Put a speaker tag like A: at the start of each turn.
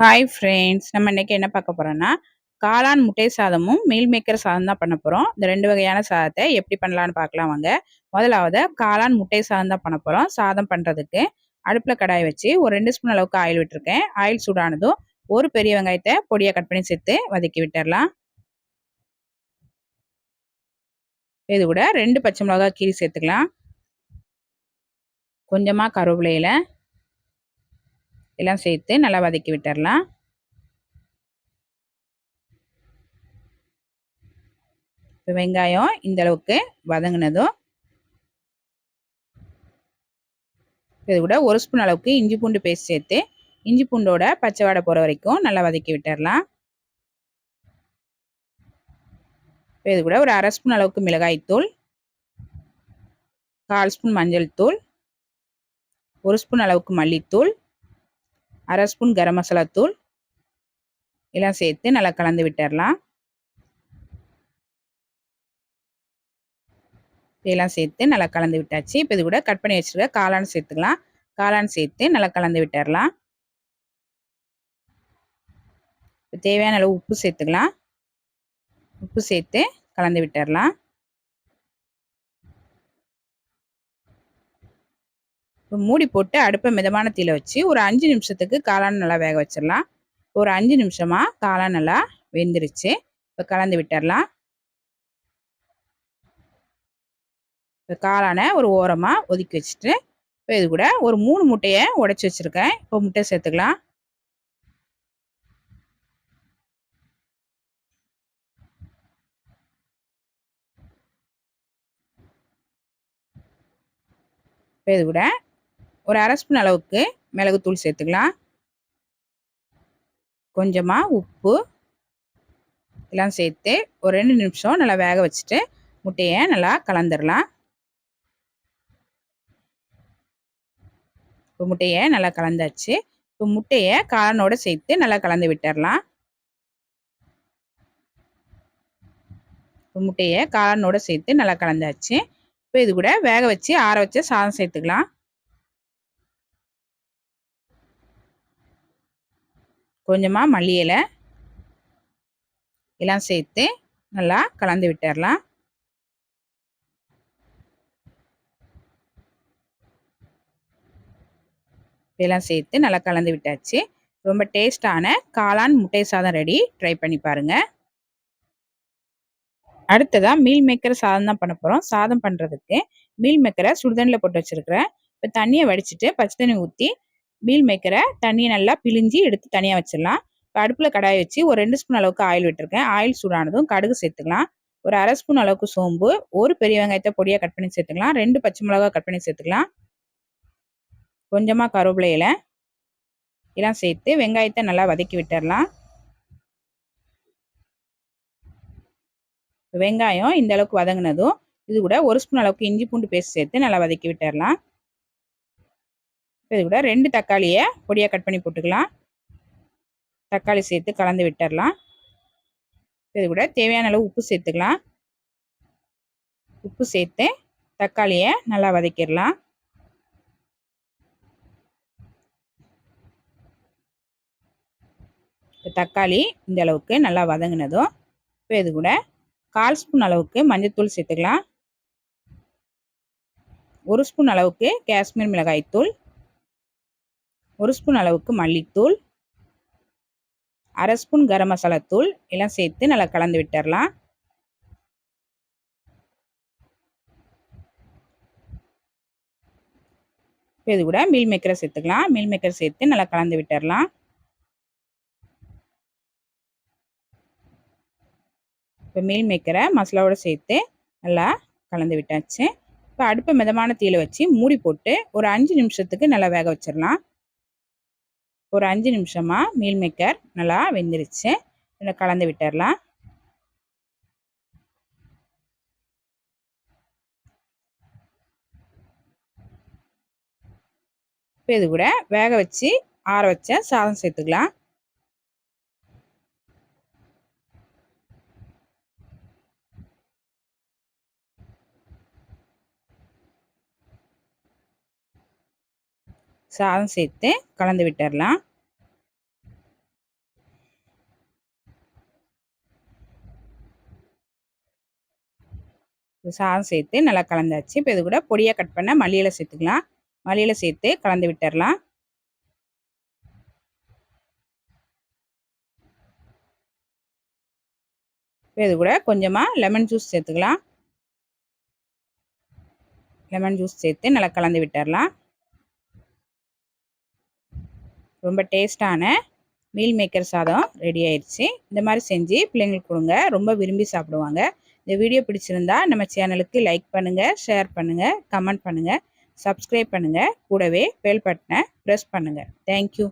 A: Hi friends நம்ம இன்னைக்கு என்ன பார்க்க போகிறோன்னா காளான் முட்டை சாதமும் மீல் மேக்கர் சாதம் தான் பண்ண போகிறோம் இந்த ரெண்டு வகையான சாதத்தை எப்படி பண்ணலான்னு பார்க்கலாம் வாங்க. முதலாவது காளான் முட்டை சாதம் தான் பண்ண போகிறோம் சாதம் பண்ணுறதுக்கு அடுப்பில் கடாய் வச்சு ஒரு ரெண்டு ஸ்பூன் அளவுக்கு ஆயில் விட்டுருக்கேன். ஆயில் சூடானதும் ஒரு பெரிய வெங்காயத்தை பொடியாக கட் பண்ணி சேர்த்து வதக்கி விட்டுடலாம் இது கூட ரெண்டு பச்சை மிளகா கீரி சேர்த்துக்கலாம். கொஞ்சமாக கருவேப்பிலையில் எல்லாம் சேர்த்து நல்லா வதக்கி விட்டுடலாம் இப்போ வெங்காயம் இந்த அளவுக்கு வதங்கினதும் இது கூட ஒரு ஸ்பூன் அளவுக்கு இஞ்சி பூண்டு பேஸ்ட் சேர்த்து இஞ்சி பூண்டோட பச்சை வாடை போகிற வரைக்கும் நல்லா வதக்கி விட்டுடலாம் இது கூட ஒரு அரை ஸ்பூன் அளவுக்கு மிளகாய்த்தூள் கால் ஸ்பூன் மஞ்சள் தூள் ஒரு ஸ்பூன் அளவுக்கு மல்லித்தூள் அரை ஸ்பூன் கரம் மசாலா தூள். எல்லாம் சேர்த்து நல்லா கலந்து விட்டுடலாம் இதெல்லாம் சேர்த்து நல்லா கலந்து விட்டாச்சு. இப்போ இது கூட கட் பண்ணி வச்சுருக்க காளான் சேர்த்துக்கலாம். காளான் சேர்த்து நல்லா கலந்து விட்டுடலாம் இப்போ தேவையான அளவு உப்பு சேர்த்துக்கலாம். உப்பு சேர்த்து கலந்து விட்டுடலாம் மூடி போட்டு அடுப்பை மிதமான தீல வச்சு ஒரு அஞ்சு நிமிஷத்துக்கு காளான் நல்லா வேக வச்சிடலாம். ஒரு அஞ்சு நிமிஷமாக காளான் நல்லா வெந்துருச்சு. இப்போ கலந்து விட்டுடலாம். இப்போ காளானை ஒரு ஓரமாக ஒதுக்கி வச்சுட்டு இப்போ இது கூட ஒரு மூணு முட்டையை உடச்சி வச்சுருக்கேன். இப்போ முட்டை சேர்த்துக்கலாம். இப்போ இது கூட ஒரு அரை ஸ்பூன் அளவுக்கு மிளகுத்தூள் சேர்த்துக்கலாம். கொஞ்சமாக உப்பு எல்லாம் சேர்த்து ஒரு ரெண்டு நிமிஷம் நல்லா வேக வச்சுட்டு முட்டையை நல்லா கலந்துடலாம் இப்போ முட்டையை நல்லா கலந்தாச்சு. இப்போ முட்டையை காலனோடு சேர்த்து நல்லா கலந்து விட்டுடலாம் இப்போ முட்டையை காலனோடு சேர்த்து நல்லா கலந்தாச்சு. இப்போ இது கூட வேக வச்சு ஆற வச்சு சாதம் சேர்த்துக்கலாம். கொஞ்சமாக மல்லி இலை எல்லாம் சேர்த்து நல்லா கலந்து விட்டுடலாம் இதெல்லாம் சேர்த்து நல்லா கலந்து விட்டாச்சு. ரொம்ப டேஸ்டான காளான் முட்டை சாதம் ரெடி. ட்ரை பண்ணி பாருங்கள் அடுத்ததாக மீல் மேக்கர் சாதம் தான் பண்ண போகிறோம் சாதம் பண்ணுறதுக்கு மீல் மேக்கரை சுடுதண்ணில் போட்டு வச்சுருக்கிறேன். இப்போ தண்ணியை வடிச்சிட்டு பச்சை தண்ணி ஊற்றி மீல் மேக்கரை தண்ணியை நல்லா பிழிஞ்சி எடுத்து தனியாக வச்சிடலாம். இப்போ அடுப்பில் கடாய் வச்சு ஒரு ரெண்டு ஸ்பூன் அளவுக்கு ஆயில் விட்டுருக்கேன். ஆயில் சூடானதும் கடுகு சேர்த்துக்கலாம். ஒரு அரை ஸ்பூன் அளவுக்கு சோம்பு ஒரு பெரிய வெங்காயத்தை பொடியாக கட் பண்ணி சேர்த்துக்கலாம். ரெண்டு பச்சை மிளகா கட் பண்ணி சேர்த்துக்கலாம். கொஞ்சமாக கருவேப்பிலை இலை இதெல்லாம் சேர்த்து வெங்காயத்தை நல்லா வதக்கி விட்டுடலாம். வெங்காயம் இந்த அளவுக்கு வதங்கினதும் இது கூட ஒரு ஸ்பூன் அளவுக்கு இஞ்சி பூண்டு பேஸ்ட் சேர்த்து நல்லா வதக்கி விட்டுடலாம். இது கூட ரெண்டு தக்காளியை பொடியாக கட் பண்ணி போட்டுக்கலாம். தக்காளி சேர்த்து கலந்து விட்டுடலாம் இது கூட தேவையான அளவு உப்பு சேர்த்துக்கலாம். உப்பு சேர்த்து தக்காளியை நல்லா வதக்கிடலாம். இப்போ தக்காளி இந்த அளவுக்கு நல்லா வதங்கினதும் இப்போ இது கூட கால் ஸ்பூன் அளவுக்கு மஞ்சத்தூள் சேர்த்துக்கலாம். ஒரு ஸ்பூன் அளவுக்கு காஷ்மீர் மிளகாய்த்தூள். ஒரு ஸ்பூன் அளவுக்கு மல்லித்தூள் அரை ஸ்பூன் கரம் மசாலா தூள் எல்லாம் சேர்த்து நல்லா கலந்து விட்டுடலாம் இது கூட மீல் மேக்கரை சேர்த்துக்கலாம். மீல் மேக்கர் சேர்த்து நல்லா கலந்து விட்டுடலாம் இப்போ மீல் மேக்கரை மசாலாவோட சேர்த்து நல்லா கலந்து விட்டாச்சு. இப்போ அடுப்பை மிதமான தீயில் வச்சு மூடி போட்டு ஒரு அஞ்சு நிமிஷத்துக்கு நல்லா வேக வச்சிடலாம். ஒரு அஞ்சு நிமிஷமாக மீல் மேக்கர் நல்லா வெந்துருச்சு. இதில் கலந்து விட்டுடலாம் இப்போ இது கூட வேக வச்சு ஆற வச்ச சாதம் சேர்த்துக்கலாம். சாதம் சேர்த்து கலந்து விட்டுடலாம். சாதம் சேர்த்து நல்லா கலந்தாச்சு. இப்போ இது கூட பொடியாக கட் பண்ண மல்லியில் சேர்த்துக்கலாம். மல்லியில் சேர்த்து கலந்து விட்டுடலாம். இப்போ இது கூட கொஞ்சமாக லெமன் ஜூஸ் சேர்த்துக்கலாம். லெமன் ஜூஸ் சேர்த்து நல்லா கலந்து விட்டுடலாம். ரொம்ப டேஸ்டான மீல் மேக்கர் சாதம் ரெடி ஆயிடுச்சு இந்த மாதிரி செஞ்சு பிள்ளைங்களுக்கு கொடுங்க. ரொம்ப விரும்பி சாப்பிடுவாங்க. இந்த வீடியோ பிடிச்சிருந்தா நம்ம சேனலுக்கு லைக் பண்ணுங்கள் ஷேர் பண்ணுங்கள் கமெண்ட் பண்ணுங்கள் சப்ஸ்கிரைப் பண்ணுங்கள் கூடவே பெல் பட்டனை ப்ரெஸ் பண்ணுங்கள் தேங்க்யூ